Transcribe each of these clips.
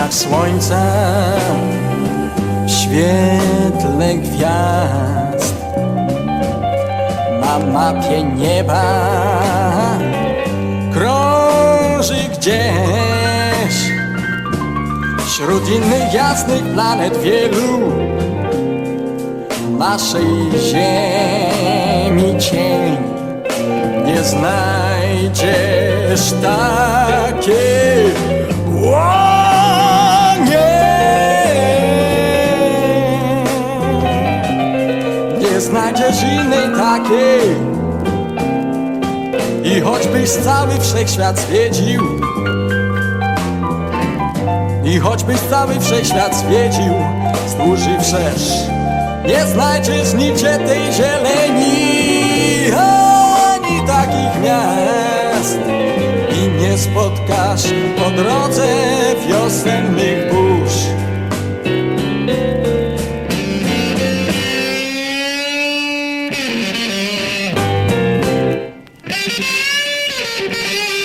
jak słońce w świetle gwiazd. Na mapie nieba krąży gdzieś wśród innych jasnych planet wielu naszej ziemi cień nie znajdziesz takiej znajdziesz innej takiej. I choćbyś cały wszechświat zwiedził. I choćbyś cały wszechświat zwiedził i wszerz Nie znajdziesz nigdzie tej zieleni. Ani takich miast. I nie spotkasz po drodze wiosennych Música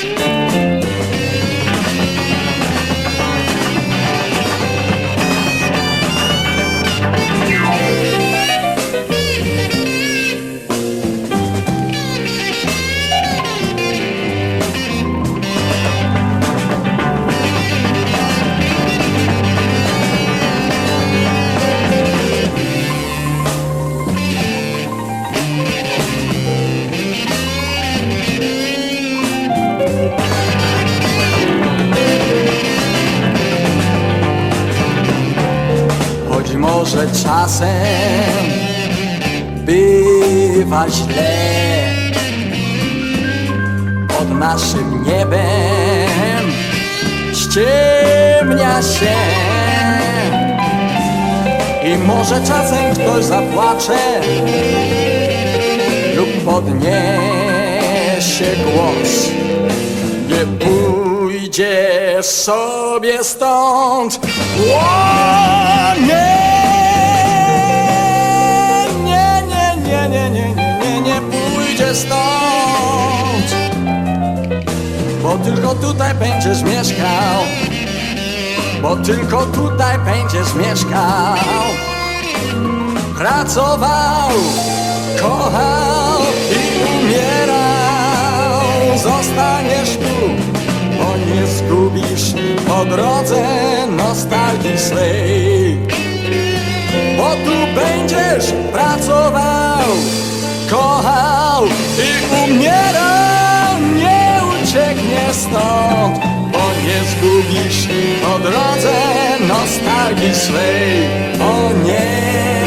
Może czasem bywa źle. Pod naszym niebem ściemnia się. I może czasem ktoś zapłacze Lub podniesie głos. Nie pójdziesz sobie stąd. O, nie! Nie, nie, nie, nie, nie, nie, nie, nie pójdziesz stąd. Bo tylko tutaj będziesz mieszkał. Bo tylko tutaj będziesz mieszkał. Pracował, kochał i umierał. Zostaniesz tu zgubisz po drodze nostalgii swej. Bo tu będziesz pracował, kochał i umierał, nie uciekniesz stąd, bo nie zgubisz po drodze nostalgii swej. O nie!